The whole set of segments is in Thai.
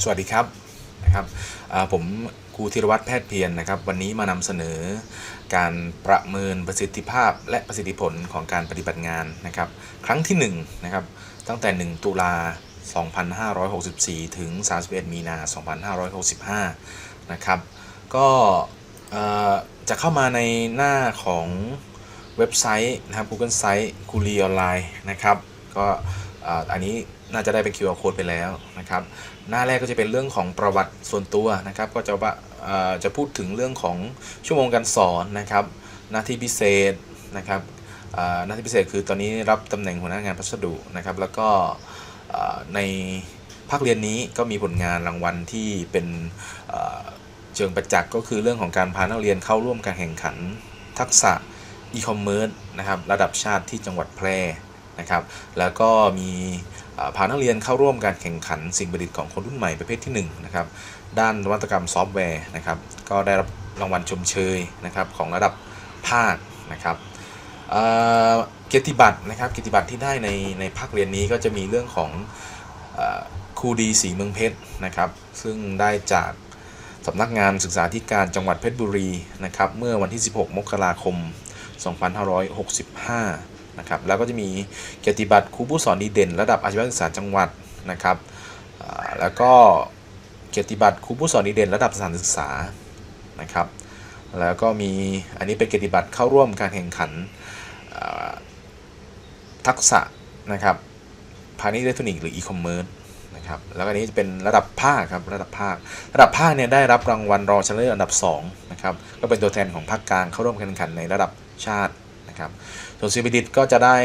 สวัสดีครับนะครับผมครูธีรวัตรแพทย์เพียรนะครับ วันนี้มานำเสนอการประเมินประสิทธิภาพและประสิทธิผลของการปฏิบัติงานนะครับ ครั้งที่1นะครับตั้งแต่ 1 ตุลา 2564 ถึง 31 มีนา 2565 นะครับ ก็จะเข้ามาในหน้าของเว็บไซต์นะครับ Google Site คูรีออนไลน์นะครับ ก็อันนี้ น่าจะได้เป็น QR code ไปแล้วนะครับหน้าแรกก็จะเป็นเรื่องของประวัติส่วนตัวนะครับ ก็จะว่าเอ่อจะพูดถึงเรื่องของชั่วโมงการสอนนะครับหน้าที่พิเศษนะครับอ่าหน้าที่พิเศษคือตอนนี้รับตำแหน่งหัวหน้างานพัสดุนะครับ แล้วก็อ่าในภาคเรียนนี้ก็มีผลงานรางวัลที่เป็นเอ่อเชิงประจักษ์ก็คือเรื่องของการพานักเรียนเข้าร่วมการแข่งขันทักษะอีคอมเมิร์ซนะครับระดับชาติที่จังหวัดแพร่นะครับ แล้วก็มี พานักเรียนเข้าร่วมการแข่งขันสิ่งประดิษฐ์ของคนรุ่นใหม่ประเภทที่1นะครับด้านนวัตกรรมซอฟต์แวร์นะครับก็ได้รับรางวัลชมเชยนะครับของระดับภาคนะครับเกียรติบัตรนะครับเกียรติบัตรที่ได้ในในภาคเรียนนี้ก็จะมีเรื่องของเอ่อครูดีสีเมืองเพชรนะครับซึ่งได้จากสำนักงานศึกษาธิการจังหวัดเพชรบุรีนะครับเมื่อวันที่ 16 มกราคม 2565 นะครับแล้วก็จะมีเกียรติบัตรครูผู้สอนดีเด่น ระดับอาชีวศึกษาจังหวัดนะครับแล้วก็เกียรติบัตรครูผู้สอนดีเด่น ระดับสถานศึกษานะครับแล้วก็มีอันนี้เป็นเกียรติบัตรเข้าร่วมการแข่งขันทักษะนะครับพาณิชย์อิเล็กทรอนิกส์หรืออีคอมเมิร์ซนะครับแล้วก็อันนี้จะเป็นระดับภาคครับระดับภาค ระดับภาคเนี่ยได้รับรางวัลรองชนะเลิศอันดับ2นะครับก็เป็นตัวแทนของภาคกลางเข้าร่วมการแข่งขันในระดับชาตินะครับ ส่วนซีบิดิตก็จะได้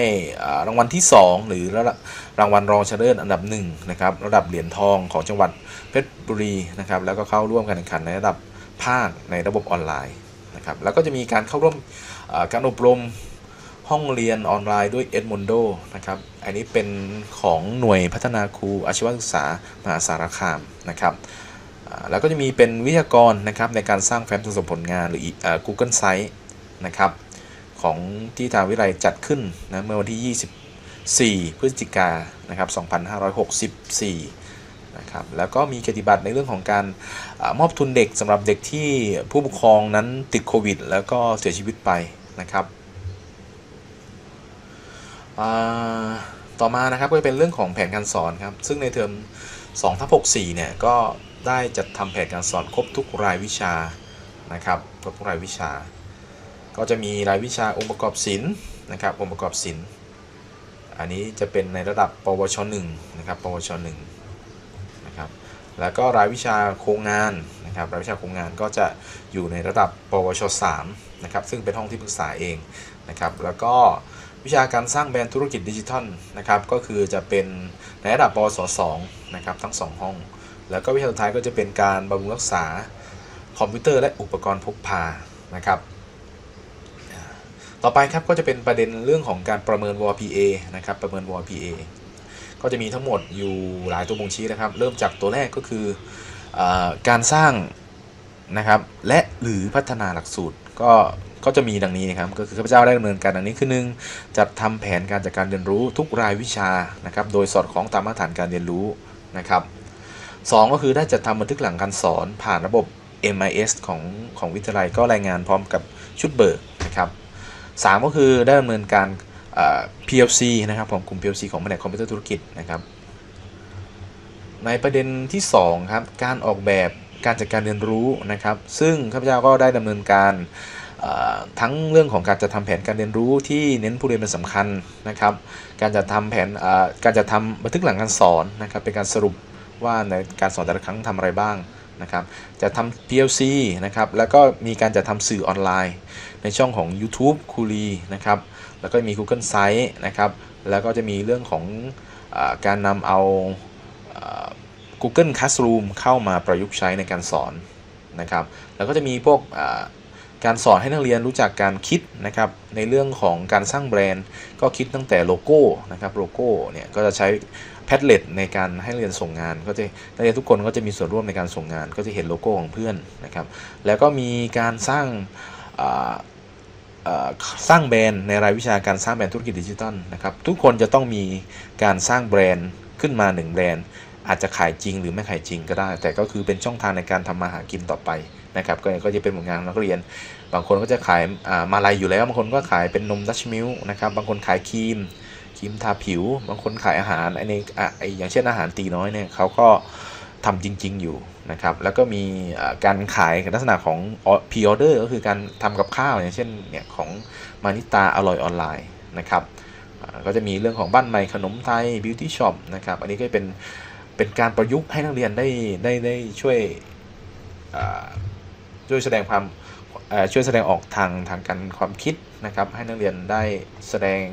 รางวัลที่ 2 หรือรางวัลรองชนะเลิศอันดับ1นะครับระดับเหรียญทองของจังหวัดเพชรบุรีนะครับแล้วก็เข้าร่วมการแข่งขันในระดับภาคในระบบออนไลน์นะครับแล้วก็จะมีการเข้าร่วมการอบรมห้องเรียนออนไลน์ด้วย Edmondo นะครับ อันนี้เป็นของหน่วยพัฒนาครูอาชีวศึกษามหาสารคามนะครับ แล้วก็จะมีเป็นวิทยากรนะครับในการสร้างแฟ้มสะสมผลงานหรือ Google Site นะครับ ของที่ทางวิทยาลัยจัดขึ้นนะเมื่อวันที่ 24 พฤศจิกายนะครับ 2564 นะครับ แล้วก็มีกติบัตรในเรื่องของการอมอบทุนเด็กสำหรับเด็กที่ผู้ปกครองนั้นติดโควิด แล้วก็เสียชีวิตไปนะครับต่อมานะครับก็เป็นเรื่องของแผนการสอนครับ ซึ่งในเทอม2ทับ64 เนี่ย ก็ได้จัดทำแผนการสอนครบทุกรายวิชานะครับครบทุกรายวิชา ก็จะมีรายวิชาองค์ประกอบศิลป์นะครับองค์ประกอบศิลป์อันนี้จะเป็นในระดับ ปวช1นะครับ ปวช1นะครับแล้วก็รายวิชาโครงงานนะครับรายวิชาโครงงานก็จะอยู่ในระดับ ปวช3นะครับซึ่งเป็นห้องที่ปรึกษาเองนะครับแล้วก็วิชาการสร้างแบรนด์ธุรกิจดิจิทัลนะครับก็คือจะเป็นในระดับปวส2นะครับทั้ง 2 ห้อง แล้วก็วิชาสุดท้ายก็จะเป็นการบำรุงรักษาคอมพิวเตอร์และอุปกรณ์พกพานะครับ ต่อไปครับก็จะเป็นประเด็นเรื่องของการประเมิน WPA นะครับประเมิน WPA ก็จะมีทั้งหมดอยู่หลายตัวบ่งชี้นะครับ เริ่มจากตัวแรกก็คืออการสร้างนะครับและหรือพัฒนาหลักสูตรก็ก็จะมีดังนี้นะครับก็คือข้าพเจ้าได้ดำเนินการดังนี้คือหนึ่งจัดทำแผนการจัดการเรียนรู้ทุกรายวิชานะครับโดยสอดคล้องตามมาตรฐานการเรียนรู้นะครับสองก็คือได้จัดทำบันทึกหลังการสอนผ่านระบบ MIS ของของวิทยาลัยก็รายงานพร้อมกับชุดเบิกนะครับ สามก็คือได้ดำเนินการ PLC นะครับของกลุ่ม PLC ของแผนกคอมพิวเตอร์ธุรกิจนะครับ ในประเด็นที่2ครับการออกแบบการจัดการเรียนรู้นะครับ ซึ่งข้าพเจ้าก็ได้ดำเนินการทั้งเรื่องของการจัดทำแผนการเรียนรู้ที่เน้นผู้เรียนเป็นสำคัญนะครับ การจัดทำแผนการจัดทำบันทึกหลังการสอนนะครับเป็นการสรุปว่าในการสอนแต่ละครั้งทำอะไรบ้าง นะครับจะทำ PLC นะครับแล้วก็มีการจัดทำสื่อออนไลน์ ในช่องของ YouTube คูรีนะครับแล้วก็มี Google Site นะครับแล้วก็จะมีเรื่องของอการนำเอาอ Google Classroom เข้ามาประยุกต์ใช้ในการสอนนะครับแล้วก็จะมีพวกการสอนให้นักเรียนรู้จักการคิดนะครับในเรื่องของการสร้างแบรนด์ ก็คิดตั้งแต่โลโก้นะครับโลโก้เนี่ยก็จะใช้ แพดเล็ตในการให้เรียนส่งงาน ก็จะนักเรียนทุกคนก็จะมีส่วนร่วมในการส่งงาน ก็จะเห็นโลโก้ของเพื่อนนะครับ แล้วก็มีการสร้างสร้างแบรนด์ในรายวิชาการสร้างแบรนด์ธุรกิจดิจิทัลนะครับ ทุกคนจะต้องมีการสร้างแบรนด์ขึ้นมา 1 แบรนด์ อาจจะขายจริงหรือไม่ขายจริงก็ได้ แต่ก็คือเป็นช่องทางในการทำมาหากินต่อไปนะครับก็จะเป็นผลงานของนักเรียน บางคนก็จะขายามาลัยอยู่แล้ว บางคนก็ขายเป็นนมดัชมิลนะครับ บางคนขายครีม ครีมทาผิว บางคนขายอาหารไอในอะไออย่างเช่นอาหารตีน้อยเนี่ยเขาก็ทำจริง ๆ อยู่นะครับ แล้วก็มีการขายลักษณะของพ r ออเดอร์ก็คือการทำกับข้าวอย่างเช่นเนี่ยของมานิตาอร่อยออนไลน์นะครับก็จะมีเรื่องของบ้านใหม่ขนมไทยบิวตี้ช็อปนะครับอันนี้ก็เป็นเป็นการประยุกต์ให้นักเรียนได้ได้ได้ช่วยช่วยแสดงความ ช่วยแสดงออกทางทางการความคิดนะครับ ให้นักเรียนได้แสดง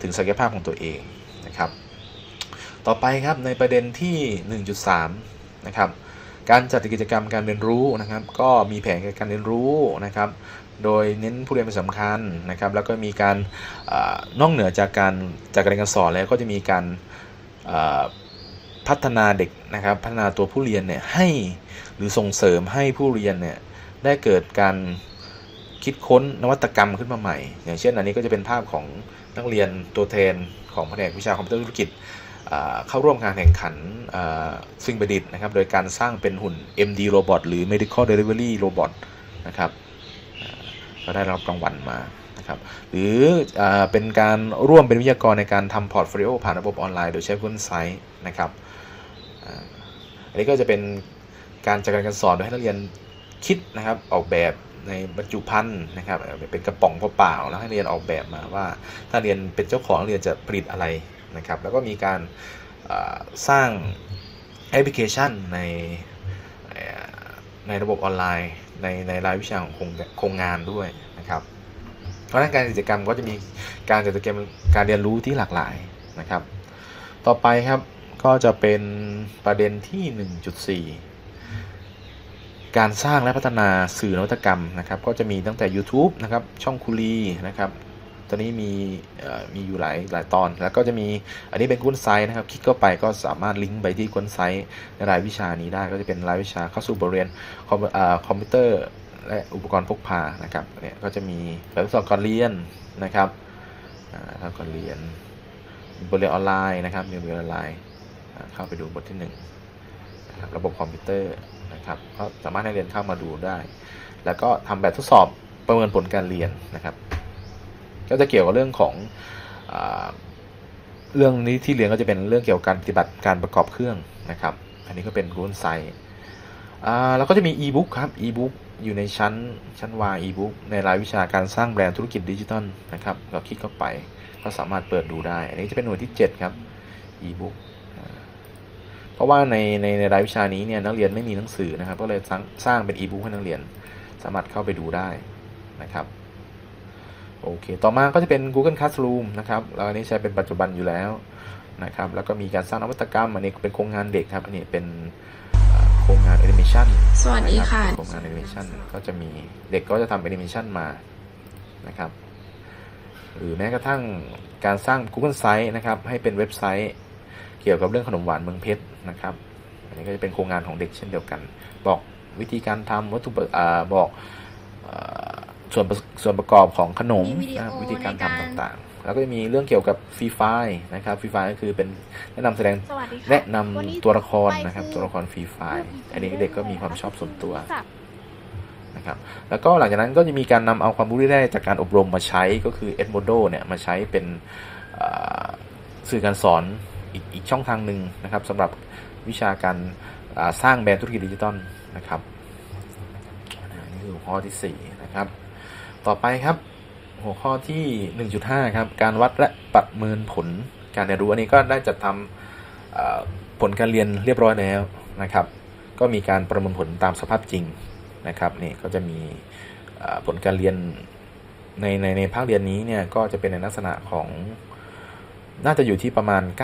ถึงศักยภาพของตัวเองนะครับ ต่อไปครับในประเด็นที่ 1.3 นะครับ การจัดกิจกรรมการเรียนรู้นะครับ ก็มีแผนการเรียนรู้นะครับ โดยเน้นผู้เรียนเป็นสำคัญนะครับ แล้วก็มีการอนอกเหนือจากการจากการเรียนการสอนแล้วก็จะมีการพัฒนาเด็กนะครับ พัฒนาตัวผู้เรียนเนี่ยให้หรือส่งเสริมให้ผู้เรียนเนี่ยได้เกิดการ คิดค้นนวัตกรรมขึ้นมาใหม่ อย่างเช่นอันนี้ก็จะเป็นภาพของนักเรียนตัวแทนของแผนกวิชาคอมพิวเตอร์ธุรกิจเข้าร่วมการแข่งขันอ่าสิ่งประดิษฐ์นะครับ โดยการสร้างเป็นหุ่น MD Robot หรือ Medical Delivery Robot นะครับอ่าก็ได้รับรางวัลมานะครับหรืออเป็นการร่วมเป็นวิทยากรในการทำพอร์ตโฟลิโอผ่านระบบออนไลน์ โดยใช้เว็บไซต์นะครับออันนี้ก็จะเป็นการจัดการการสอนโดยให้นักเรียนคิดนะครับออกแบบ ในบรรจุภัณฑ์นะครับเป็นกระป๋องเปล่าๆแล้วให้เรียนออกแบบมาว่า ถ้าเรียนเป็นเจ้าของเรียนจะผลิตอะไรนะครับ แล้วก็มีการสร้างแอปพลิเคชันในในระบบออนไลน์ในในรายวิชาของโครงโครงงานด้วยนะครับ เพราะฉะนั้นการกิจกรรมก็จะมีการจัดกิจกรรมการเรียนรู้ที่หลากหลายนะครับ ต่อไปครับก็จะเป็นประเด็นที่ 1.4 การสร้างและพัฒนาสื่อนวัตกรรมนะครับก็จะมีตั้งแต่ YouTube นะครับช่องคุรีนะครับตอนนี้มีมีอยู่หลายหลายตอน แล้วก็จะมีอันนี้เป็นกุ้นไซต์นะครับ คลิกเข้าไปก็สามารถลิงก์ไปที่กุ้นไซต์ในรายวิชานี้ได้ก็จะเป็นรายวิชาเข้าสู่บทเรียนคอมคอมพิวเตอร์และอุปกรณ์พกพานะครับเนี่ยก็จะมีแบบทดสอบการเรียนนะครับอ่าครับการเรียนบทเรียนออนไลน์นะครับมีบทเรียนออนไลน์เข้าไปดูบทที่หนึ่งนะครับระบบคอมพิวเตอร์ นะครับก็สามารถให้เรียนเข้ามาดูได้ แล้วก็ทำแบบทดสอบประเมินผลการเรียนนะครับ ก็จะเกี่ยวกับเรื่องของอเรื่องนี้ที่เรียนก็จะเป็นเรื่องเกี่ยวกับการปฏิบัติการประกอบเครื่องนะครับ อันนี้ก็เป็นรุ่นไซต์แล้วก็จะมี e-book ครับ e-book อยู่ในชั้นชั้นวาง e-book ในรายวิชาการสร้างแบรนด์ธุรกิจดิจิทัลนะครับเราคลิกเข้าไปก็สามารถเปิดดูได้ อันนี้จะเป็นหน่วยที่ 7 ครับ e-book เพราะว่าในในในรายวิชานี้เนี่ยนักเรียนไม่มีหนังสือนะครับ ก็เลยสร้างสร้างเป็น e-book ให้นักเรียน สามารถเข้าไปดูได้นะครับโอเค ต่อมาก็จะเป็น Google Classroom นะครับแล้วอันนี้ใช้เป็นปัจจุบันอยู่แล้วนะครับ แล้วก็มีการสร้างนวัตกรรม อันนี้เป็นโครงงานเด็กครับ อันนี้เป็นอ่าโครงงานแอนิเมชันสวัสดีค่ะ โครงงานแอนิเมชันก็จะมีเด็กก็จะทำแอนิเมชันมา นะครับ หรือแม้กระทั่งการสร้าง Google Site นะครับ ให้เป็นเว็บไซต์ เกี่ยวกับเรื่องขนมหวานเมืองเพชรนะครับ อันนี้ก็จะเป็นโครงงานของเด็กเช่นเดียวกัน บอกวิธีการทำวัตถุประอ่าบอกเอ่อส่วนประส่วนประกอบของขนมมีวิดีโอนะครับวิธีการในการทำต่างๆ แล้วก็จะมีเรื่องเกี่ยวกับฟรีไฟนะครับฟรีไฟก็คือเป็นแนะนำแสดงสวัสดีค่ะแนะนำวันนี้ตัวละครไปนะครับคือตัวละครฟรีไฟอันนี้เด็กก็มีความชอบส่วนตัวค่ะนะครับแล้วก็หลังจากนั้นก็จะมีการนำเอาความรู้ที่ได้จากการอบรมมาใช้ก็คือ Edmodo เนี่ยมาใช้เป็นเอ่อสื่อการสอน อีกอีกช่องทางหนึ่งนะครับสำหรับวิชาการสร้างแบรนด์ธุรกิจดิจิตอลนะครับนี่คือหัวข้อที่4นะครับต่อไปครับหัวข้อที่ 1.5 ครับ การวัดและประเมินผลการเรียนรู้อันนี้ก็ได้จัดทำผลการเรียนเรียบร้อยแล้วนะครับ ก็มีการประเมินผลตามสภาพจริงนะครับนี่ก็จะมีผลการเรียนในในในภาคเรียนนี้เนี่ยก็จะเป็นในลักษณะของ น่าจะอยู่ที่ประมาณ 90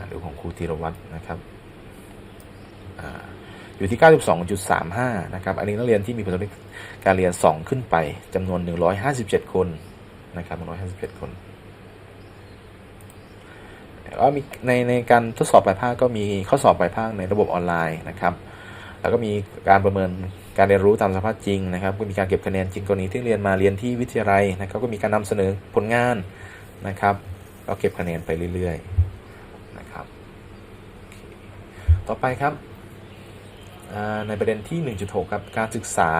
าดูของครูธีรวัตรนะครับอ่าอยู่ที่ 92.35 นะครับ อันนี้นักเรียนที่มีผลการเรียน 2 ขึ้นไปจำนวน 157 คนนะครับ157 คนแล้วก็มีในในการทดสอบปลายภาคก็มีข้อสอบปลายภาคในระบบออนไลน์นะครับ แล้วก็มีการประเมินการเรียนรู้ตามสภาพจริงนะครับ ก็มีการเก็บคะแนนจริงกรณีที่เรียนมาเรียนที่วิทยาลัยนะครับ ก็มีการนำเสนอผลงานนะครับ ก็เก็บคะแนนไปเรื่อยๆนะครับต่อไปครับในประเด็นที่ 1.6ครับการศึกษา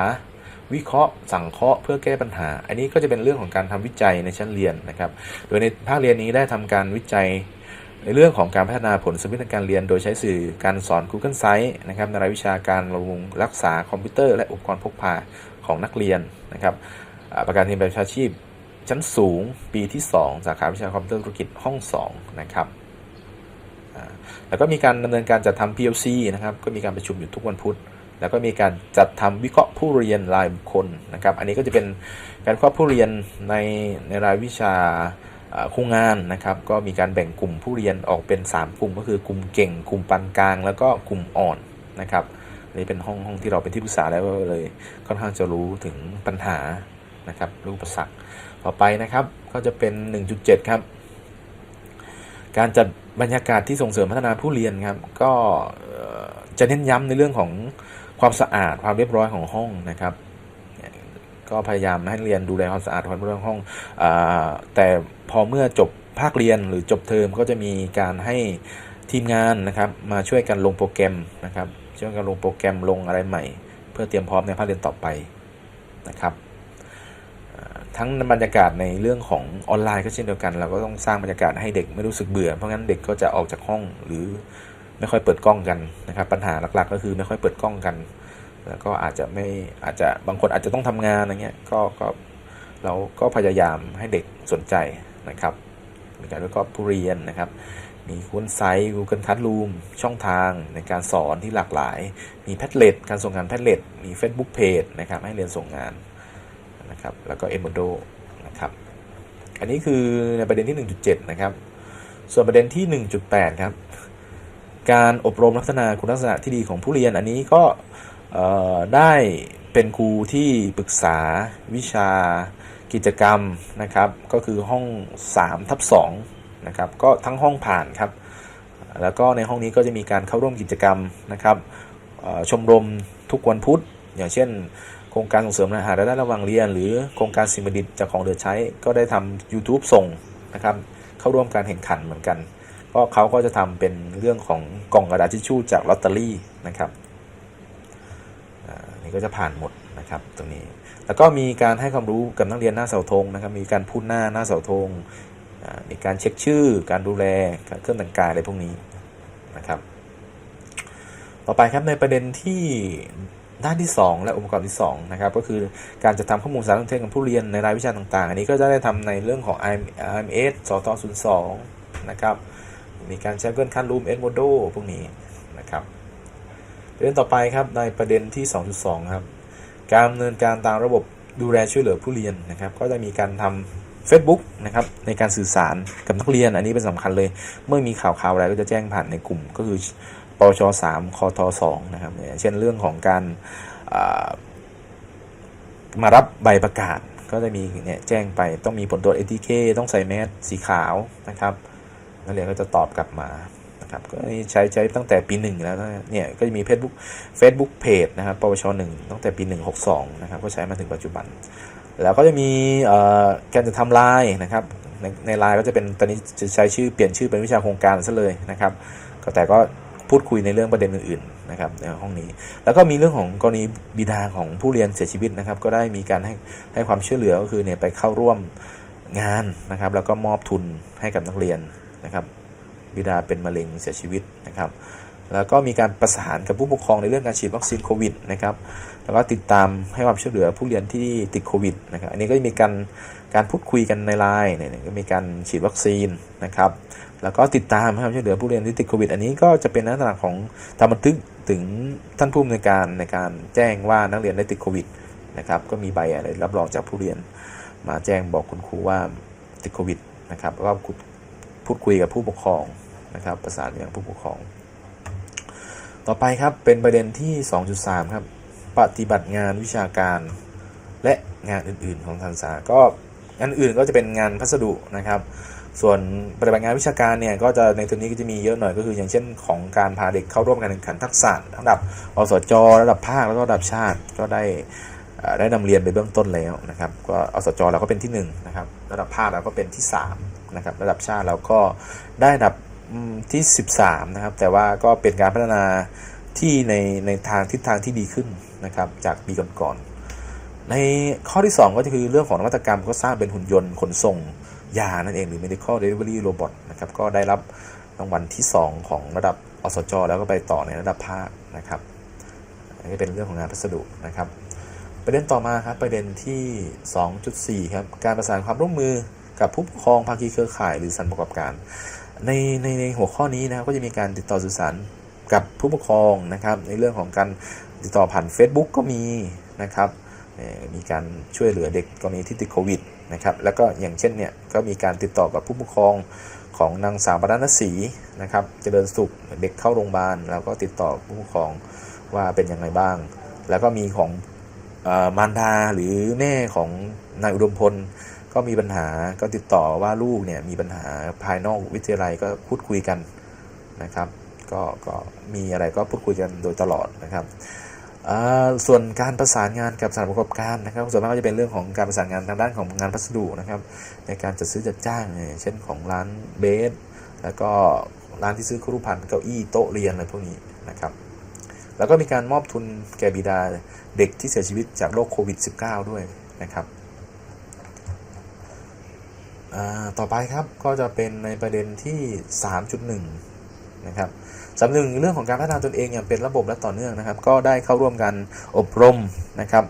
วิเคราะห์สังเคราะห์เพื่อแก้ปัญหา อันนี้ก็จะเป็นเรื่องของการทำวิจัยในชั้นเรียนนะครับ โดยในภาคเรียนนี้ได้ทำการวิจัย ในเรื่องของการพัฒนาผลสมรรถการเรียน โดยใช้สื่อการสอน Google Sites นะครับในรายวิชาการบำรุงรักษาคอมพิวเตอร์และอุปกรณ์พกพาของนักเรียนนะครับประการเรียนแบบวิชาชีพ ชั้นสูงปีที่ 2 สาขาวิชาคอมพิวเตอร์ธุรกิจห้อง 2 นะครับแล้วก็มีการดำเนินการจัดทำ PLC นะครับ ก็มีการประชุมอยู่ทุกวันพุธ แล้วก็มีการจัดทำวิเคราะห์ผู้เรียนรายบุคคลนะครับ อันนี้ก็จะเป็นการวิเคราะห์ผู้เรียนในในรายวิชาคู่งานนะครับ ก็มีการแบ่งกลุ่มผู้เรียนออกเป็น 3 กลุ่ม ก็คือกลุ่มเก่ง กลุ่มปานกลาง แล้วก็กลุ่มอ่อนนะครับนนี้เป็นห้องห้องที่เราเป็นที่ปรึกษาแล้วก็เลยค่อนข้างจะรู้ถึงปัญหานะครับรู้อุประสัก ต่อไปนะครับ ก็จะเป็น 1.7 ครับ การจัดบรรยากาศที่ส่งเสริมพัฒนาผู้เรียนครับ ก็จะเน้นย้ำในเรื่องของความสะอาดความเรียบร้อยของห้องนะครับ ก็พยายามให้เรียนดูแลความสะอาดความเรียบร้อยของห้องอแต่พอเมื่อจบภาคเรียนหรือจบเทอมก็จะมีการให้ทีมงานนะครับ มาช่วยกันลงโปรแกรมนะครับช่วยกันลงโปรแกรมลงอะไรใหม่ เพื่อเตรียมพร้อมในภาคเรียนต่อไปนะครับ ทั้งบรรยากาศในเรื่องของออนไลน์ก็เช่นเดียวกัน เราก็ต้องสร้างบรรยากาศให้เด็กไม่รู้สึกเบื่อ เพราะงั้นเด็กก็จะออกจากห้องหรือไม่ค่อยเปิดกล้องกันนะครับ ปัญหาหลักๆ ก็คือไม่ค่อยเปิดกล้องกัน แล้วก็อาจจะไม่อาจจะบางคนอาจจะต้องทำงานอะไรเงี้ยก็ก็เราก็พยายามให้เด็กสนใจนะครับมีการวิเคราะห์ผู้เรียนนะครับ มีคุณไซต์ Google Classroom ช่องทางในการสอนที่หลากหลาย มีแพทเล็ตการส่งงานแพทเล็ตมี Facebook Page นะครับให้เรียนส่งงาน นะครับแล้วก็ e m o d o นะครับอันนี้คือในประเด็นที่ 1.7 นะครับ ส่วนประเด็นที่ 1.8 ครับ การอบรมลักษณะคุณลักษณะที่ดีของผู้เรียนอันนี้ก็ได้เป็นครูที่ปรึกษาวิชากิจกรรมนะครับ ก็คือห้อง3ทับ2นะครับก็ทั้งห้องผ่านครับ แล้วก็ในห้องนี้ก็จะมีการเข้าร่วมกิจกรรมนะครับชมรมทุกวันพุธอย่างเช่น โครงการส่งเสริมอาหารและด้านระหว่างเรียน หรือโครงการสิ่งประดิษฐ์จากของเหลือใช้ ก็ได้ทำ YouTube ส่งนะครับเข้าร่วมการแข่งขันเหมือนกัน ก็เขาก็จะทำเป็นเรื่องของกล่องกระดาษทิชชู่จากลอตเตอรี่นะครับอ่านี่ก็จะผ่านหมดนะครับตรงนี้ แล้วก็มีการให้ความรู้กับนักเรียนหน้าเสาธงนะครับ มีการพูดหน้าหน้าเสาธงอ่ามีการเช็คชื่อ การดูแลเครื่องแต่งกายอะไรพวกนี้นะครับ ต่อไปครับในประเด็นที่ ด้านที่ 2 และองค์ประกอบที่2นะครับก็คือการจัดทำข้อมูลสารสนเทศกับผู้เรียนในรายวิชาต่างๆ อันนี้ก็จะได้ทำในเรื่องของ IMS สต02นะครับมีการใช้เกินขั้นรูม S m o d o พวกนี้นะครับประเด็นต่อไปครับในประเด็นที่ 2.2 ครับ การดำเนินการตามระบบดูแลช่วยเหลือผู้เรียนนะครับ ก็จะมีการทำ Facebook นะครับในการสื่อสารกับนักเรียนอันนี้เป็นสำคัญเลย เมื่อมีข่าวข่าวอะไรก็จะแจ้งผ่านในกลุ่ม ก็คือ ปวช3คท2นะครับอย่างเช่นเรื่องของการมารับใบประกาศก็จะมีเนี่ยแจ้งไปต้องมีผลตรวจ ATK ต้องใส่แมสสีขาวนะครับนักเรียนก็จะตอบกลับมานะครับก็ใช้ใช้ตั้งแต่ปีหนึ่งแล้วเนี่ยก็จะมี Facebook Facebook Page นะครับปวชหนึ่งตั้งแต่ปี 162นะครับก็ใช้มาถึงปัจจุบัน แล้วก็จะมีการจะทำไลน์นะครับในในไลน์ก็จะเป็นตอนนี้จะใช้ชื่อเปลี่ยนชื่อเป็นวิชาโครงการซะเลยนะครับแต่ก็ พูดคุยในเรื่องประเด็นอื่นๆนะครับในห้องนี้ แล้วก็มีเรื่องของกรณีบิดาของผู้เรียนเสียชีวิตนะครับ ก็ได้มีการให้ให้ความช่วยเหลือก็คือเนี่ยไปเข้าร่วมงานนะครับ แล้วก็มอบทุนให้กับนักเรียนนะครับ บิดาเป็นมะเร็งเสียชีวิตนะครับ แล้วก็มีการประสานกับผู้ปกครองในเรื่องการฉีดวัคซีนโควิดนะครับ แล้วก็ติดตามให้ความช่วยเหลือผู้เรียนที่ติดโควิดนะครับ อันนี้ก็มีการการพูดคุยกันในไลน์เนี่ยก็มีการฉีดวัคซีนนะครับ แล้วก็ติดตามให้ความช่วยเหลือผู้เรียนที่ติดโควิด อันนี้ก็จะเป็นลักษณะของทำบันทึกถึงท่านผู้อำนวยการในการแจ้งว่านักเรียนได้ติดโควิดนะครับก็มีใบอะไรรับรองจากผู้เรียน มาแจ้งบอกคุณครูว่าติดโควิดนะครับแล้วก็พูดคุยกับผู้ปกครองนะครับประสานไปยังผู้ปกครอง ต่อไปครับเป็นประเด็นที่ 2.3 ครับ ปฏิบัติงานวิชาการและงานอื่นๆของทันษาก็งานอื่นก็จะเป็นงานพัสดุนะครับ ส่วนปฏิบัติงานวิชาการเนี่ยก็จะในตัวนี้ก็จะมีเยอะหน่อยก็คือ อย่างเช่นของการพาเด็กเข้าร่วมการแข่งขันทักษะระดับอสจระดับภาคแล้วก็ระดับชาติก็ได้ได้นำเรียนไปเบื้องต้นแล้วนะครับก็อสจเราก็เป็นที่1นะครับระดับภาคเราก็เป็นที่3นะครับระดับชาติเราก็ได้ระดับที่ 13นะครับแต่ว่าก็เป็นการพัฒนาที่ในในทางทิศทางที่ดีขึ้นนะครับจากปีก่อนๆในข้อที่ 2 ก็คือเรื่องของนวัตกรรมก็สร้างเป็นหุ่นยนต์ขนส่ง ยานั่นเองหรือ medical delivery robot นะครับก็ได้รับรางวัลที่ 2 ของระดับอสจ แล้วก็ไปต่อในระดับภาคนะครับอันนี้เป็นเรื่องของงานพัสดุนะครับ ประเด็นต่อมาครับประเด็นที่ 2.4 ครับ การประสานความร่วมมือกับผู้ปกครองภาคีเครือข่ายหรือสถานประกอบการ ในในในหัวข้อนี้นะครับก็จะมีการติดต่อสื่อสารกับผู้ปกครองนะครับ ในเรื่องของการติดต่อผ่าน Facebook ก็มีนะครับมีการช่วยเหลือเด็กกรณีที่ติดโควิด นะครับแล้วก็อย่างเช่นเนี่ยก็มีการติดต่อกับผู้ปกครองของนางสาวปรานศรีนะครับจเจริญสุขเด็กเข้าโรงพยาบาลแล้วก็ติดต่อผู้ปกครองว่าเป็นยังไงบ้าง แล้วก็มีของออมารดาหรือแม่ของนายอุดมพลก็มีปัญหาก็ติดต่อว่าลูกเนี่ยมีปัญหาภายนอกวิทยาลัยก็พูดคุยกันนะครับ ก็ก็มีอะไรก็พูดคุยกันโดยตลอดนะครับ ส่วนการประสานงานกับสถานประกอบการนะครับ ส่วนมากก็จะเป็นเรื่องของการประสานงานทางด้านของงานพัสดุนะครับ ในการจัดซื้อจัดจ้างเช่นของร้านเบสแล้วก็ร้านที่ซื้อครุภัณฑ์เก้าอี้โต๊ะเรียนอะไรพวกนี้นะครับแล้วก็มีการมอบทุนแก่บิดาเด็กที่เสียชีวิตจากโรคโควิด -19 ด้วยนะครับต่อไปครับก็จะเป็นในประเด็นที่ 3.1 นะครับ สำหนึ่งเรื่องของการพัฒนาตนเองอย่างเป็นระบบและต่อเนื่องนะครับ ก็ได้เข้าร่วมกันอบรมนะครับ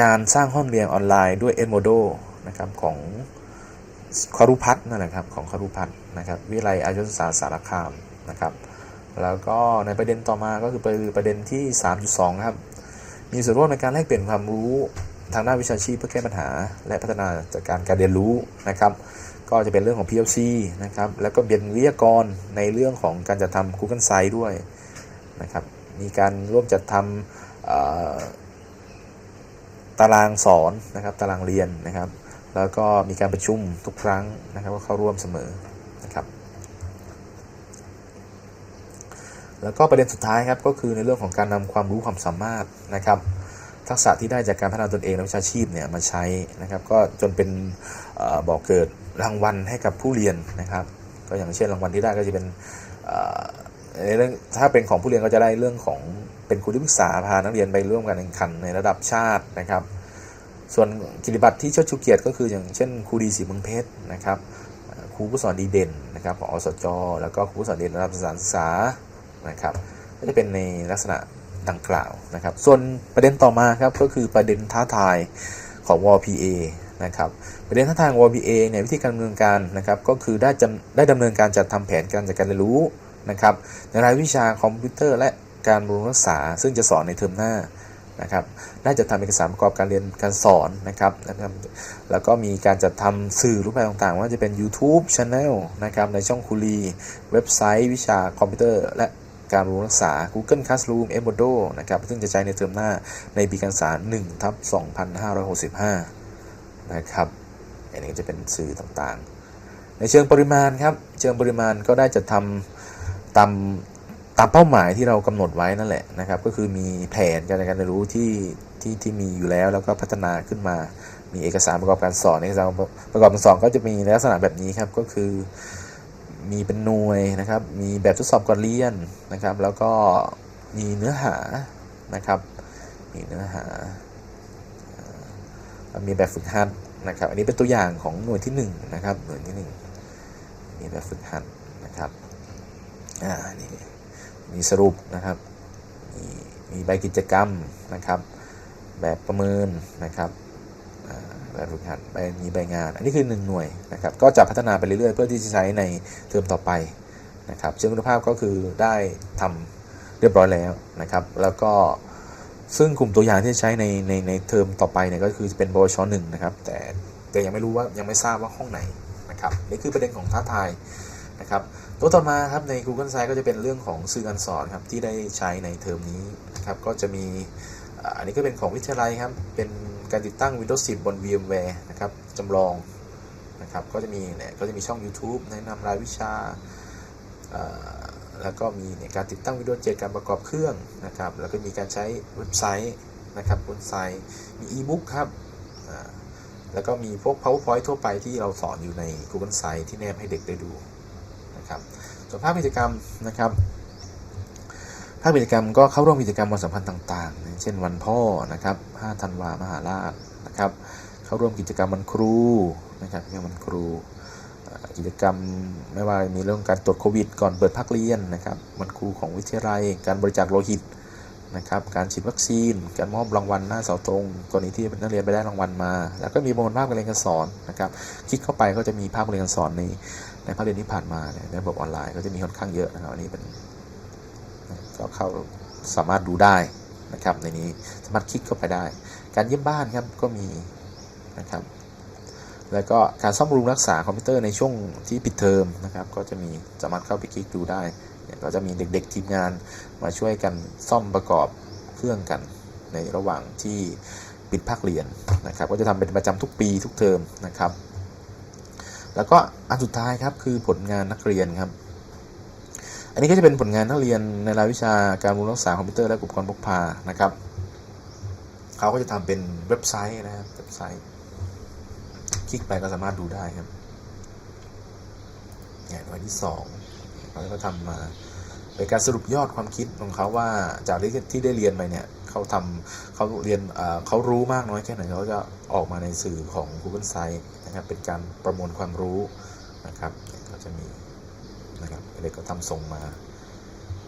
การสร้างห้องเรียนออนไลน์ด้วย Edmodo นะครับของคารุพัฒนั่นแหละครับของคารุพัฒนะครับวิทยาลัยอายุศึกษาสารคามนะครับ แล้วก็ในประเด็นต่อมาก็คือประเด็นที่ 3.2 ครับ มีส่วนร่วมในการแลกเปลี่ยนความรู้ทางด้านวิชาชีพเพื่อแก้ปัญหา และพัฒนาจัดการการเรียนรู้นะครับ ก็จะเป็นเรื่องของ PLC นะครับ แล้วก็เป็นวิทยากรในเรื่องของการจัดทำ Google Site ด้วยนะครับ มีการร่วมจัดทำตารางสอนนะครับ ตารางเรียนนะครับ แล้วก็มีการประชุมทุกครั้งนะครับก็เข้าร่วมเสมอนะครับ แล้วก็ประเด็นสุดท้ายครับก็คือในเรื่องของการนำความรู้ความสามารถนะครับ ทักษะที่ได้จากการพัฒนาตนเองและวิชาชีพเนี่ยมาใช้นะครับ ก็จนเป็นบอกเกิดรางวัลให้กับผู้เรียนนะครับ ก็อย่างเช่นรางวัลที่ได้ก็จะเป็นในเรื่องถ้าเป็นของผู้เรียนก็จะได้เรื่องของเป็นครูที่ปรึกษาพานักเรียนไปร่วมการแข่งขันในระดับชาตินะครับ ส่วนกิจบัตรที่เชิดชูเกียรติก็คืออย่างเช่นครูดีสีเมืองเพชรนะครับครูผู้สอนดีเด่นนะครับของอสจ แล้วก็ครูผู้สอนเด่นระดับสถานศึกษานะครับก็จะเป็นในลักษณะ ดังกล่าวนะครับ ส่วนประเด็นต่อมาครับก็คือประเด็นท้าทายของ WPA นะครับประเด็นท้าทายของ WPA เนี่ยวิธีการดำเนินการนะครับก็คือได้จำได้ดำเนินการจัดทำแผนการจัดการเรียนรู้นะครับในรายวิชาคอมพิวเตอร์และการบำรุงรักษา ซึ่งจะสอนในเทอมหน้านะครับได้จัดทำเอกสารประกอบการเรียนการสอนนะครับนะครับแล้วก็มีการจัดทำสื่อรูปแบบต่างๆ ว่าจะเป็น YouTube Channel นะครับในช่องคุรี เว็บไซต์ วิชาคอมพิวเตอร์ และ การบำรุงรักษา Google Classroom e m o d o นะครับซึ่งจะใช้ในเทอมหน้าในปีการศึกษา1ทับ2565 นะครับอันนี้จะเป็นสื่อต่างๆ ในเชิงปริมาณครับ เชิงปริมาณก็ได้จัดทำตามตามเป้าหมายที่เรากำหนดไว้นั่นแหละนะครับ ก็คือมีแผนการการเรียนรู้ที่ที่ที่มีอยู่แล้วแล้วก็พัฒนาขึ้นมา มีเอกสารประกอบการสอนเอกสารประกอบการสอนก็จะมีลักษณะแบบนี้ครับ ก็คือ มีเป็นหน่วยนะครับ มีแบบทดสอบก่อนเรียนนะครับ แล้วก็มีเนื้อหานะครับ มีเนื้อหา มีแบบฝึกหัดนะครับ อันนี้เป็นตัวอย่างของหน่วยที่หนึ่งนะครับ หน่วยที่หนึ่งมีแบบฝึกหัดนะครับ อ่า นี่มีสรุปนะครับ มีมีใบกิจกรรมนะครับ แบบประเมินนะครับ แบบฝึกหัดใบมีใบงาน อันนี้คือ 1 หน่วยนะครับ ก็จะพัฒนาไปเรื่อยๆ เพื่อที่จะใช้ในเทอมต่อไปนะครับ เชิงคุณภาพก็คือได้ทำเรียบร้อยแล้วนะครับ แล้วก็ซึ่งกลุ่มตัวอย่างที่ใช้ในในในเทอมต่อไปเนี่ยก็คือจะเป็นบวชหนึ่งนะครับ แต่แต่ยังไม่รู้ว่ายังไม่ทราบว่าห้องไหนนะครับ นี่คือประเด็นของท้าทายนะครับ ตัวต่อมาครับใน Google Site ก็จะเป็นเรื่องของสื่อการสอนครับที่ได้ใช้ในเทอมนี้นะครับ ก็จะมีอันนี้ก็เป็นของวิทยาลัยครับ เป็น การติดตั้ง Windows 10 บน VMware นะครับจำลองนะครับก็จะมีเนี่ยก็จะมีช่อง YouTube แนะนำรายวิชา แล้วก็มีในการติดตั้ง Windows 7 การประกอบเครื่องนะครับแล้วก็มีการใช้เว็บไซต์นะครับบนไซต์มีอีบุ๊กครับแล้วก็มีพวก powerpoint ทั่วไปที่เราสอนอยู่ใน Google Site ที่แนบให้เด็กได้ดูนะครับส่วนภาพกิจกรรมนะครับ ภาคกิจกรรมก็เข้าร่วมกิจกรรมวันสำคัญต่างๆ เช่นวันพ่อนะครับ5ธันวามหาราชนะครับเข้าร่วมกิจกรรมวันครูนะครับกิจกรรมวันครู กิจกรรมไม่ว่ามีเรื่องการตรวจโควิด ก่อนเปิดภาคเรียนนะครับวันครูของวิทยาลัย การบริจาคโลหิตนะครับการฉีดวัคซีน การมอบรางวัลหน้าเสาธงกรณีที่นักเรียนไปได้รางวัลมา แล้วก็มีบนภาพการเรียนการสอนนะครับคลิกเข้าไปก็จะมีภาพการเรียนการสอนในในภาคเรียนที่ผ่านมาในระบบออนไลน์ก็จะมีค่อนข้างเยอะนะครับอันนี้เป็น ก็เข้าสามารถดูได้นะครับ ในนี้สามารถคลิกเข้าไปได้ การเยี่ยมบ้านครับก็มีนะครับ แล้วก็การซ่อมบำรุงรักษาคอมพิวเตอร์ในช่วงที่ปิดเทอมนะครับ ก็จะมีสามารถเข้าไปคลิกดูได้เนี่ยก็จะมีเด็กๆทีมงานมาช่วยกันซ่อมประกอบเครื่องกัน ในระหว่างที่ปิดภาคเรียนนะครับ ก็จะทำเป็นประจำทุกปีทุกเทอมนะครับ แล้วก็อันสุดท้ายครับคือผลงานนักเรียนครับ อันนี้ก็จะเป็นผลงานนักเรียนในรายวิชาการบำรุงรักษาคอมพิวเตอร์และอุปกรณ์พกพานะครับเขาก็จะทำเป็นเว็บไซต์นะครับเว็บไซต์ คลิกไปก็สามารถดูได้ครับเนี่ยวันที่สองเขาก็ทำมาเป็นการสรุปยอดความคิดของเขาว่าจากที่ได้เรียนไปเนี่ยเขาทำเขาเรียนเขารู้มากน้อยแค่ไหนเขาจะออกมาในสื่อของ Google Site นะครับเป็นการประมวลความรู้นะครับก็จะมี เด็กก็ทำส่งมา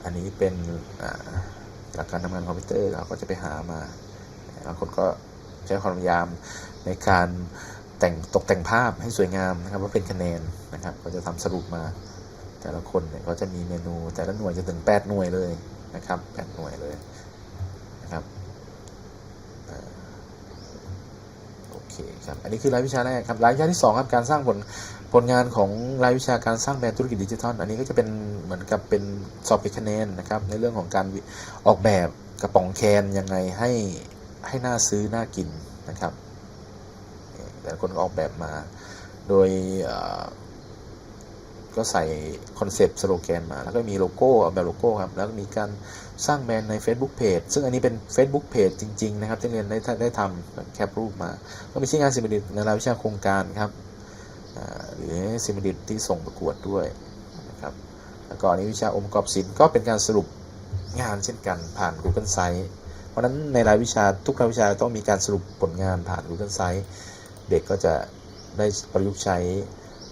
อันนี้เป็นอ่าจากการทำงานคอมพิวเตอร์เราก็จะไปหามาบางคนก็ใช้ความพยายามในการแต่งตกแต่งภาพให้สวยงามนะครับว่าเป็นคะแนนนะครับ ก็จะทำสรุปมา แต่ละคนเนี่ยก็จะมีเมนูแต่ละหน่วยจะถึง 8 หน่วยเลยนะครับ 8 หน่วยเลยนะครับอ่าโอเคครับอันนี้คือรายวิชาแรกครับรายวิชาที่สองครับการสร้างผลผลงานของรายวิชาการสร้างแบรนด์ธุรกิจดิจิทัลอันนี้ก็จะเป็นเหมือนกับเป็นสอบเก็นคะแนนนะครับในเรื่องของการออกแบบกระป๋องแคนยังไงให้ให้น่าซื้อน่ากินนะครับแต่คนก็ออกแบบมาโดย ก็ใส่คอนเซปต์สโลแกนมา แล้วก็มีโลโก้ออกแบบโลโก้ครับแล้วก็มีการสร้างแบรนด์ใน Facebook Page ซึ่งอันนี้เป็น Facebook Page จริง ๆ นะครับ ที่เรียนได้ได้ทำแคปรูปมา ก็มีชิ้นงานสิ่งประดิษฐ์ในรายวิชาโครงการครับหรือซิมดิตที่ส่งประกวดด้วยนะครับแล้วก็อันนี้วิชาองค์ประกอบศิลป์ก็เป็นการสรุปงานเช่นกันผ่าน Google Site เพราะนั้นในรายวิชาทุกรายวิชาต้องมีการสรุปผลงานผ่าน Google Site เด็กก็จะได้ประยุกต์ใช้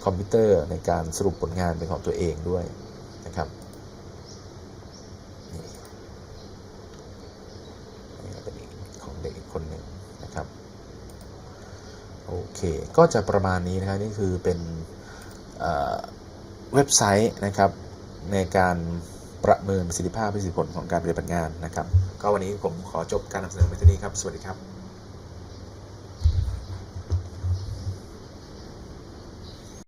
อมพิวเตอร์ในการสรุปผลงานเป็นของตัวเองด้วยนะครับนี่เป็นของเด็กอีกคนหนึ่งนะครับโอเค ก็จะประมาณนี้นะครับนี่คือเป็นเเว็บไซต์นะครับในการประเมินประสิทธิภาพประสิทธิผลของการปฏิบัติงานนะครับ ก็วันนี้ผมขอจบการนำเสนอไปที่นี้ครับ สวัสดีครับ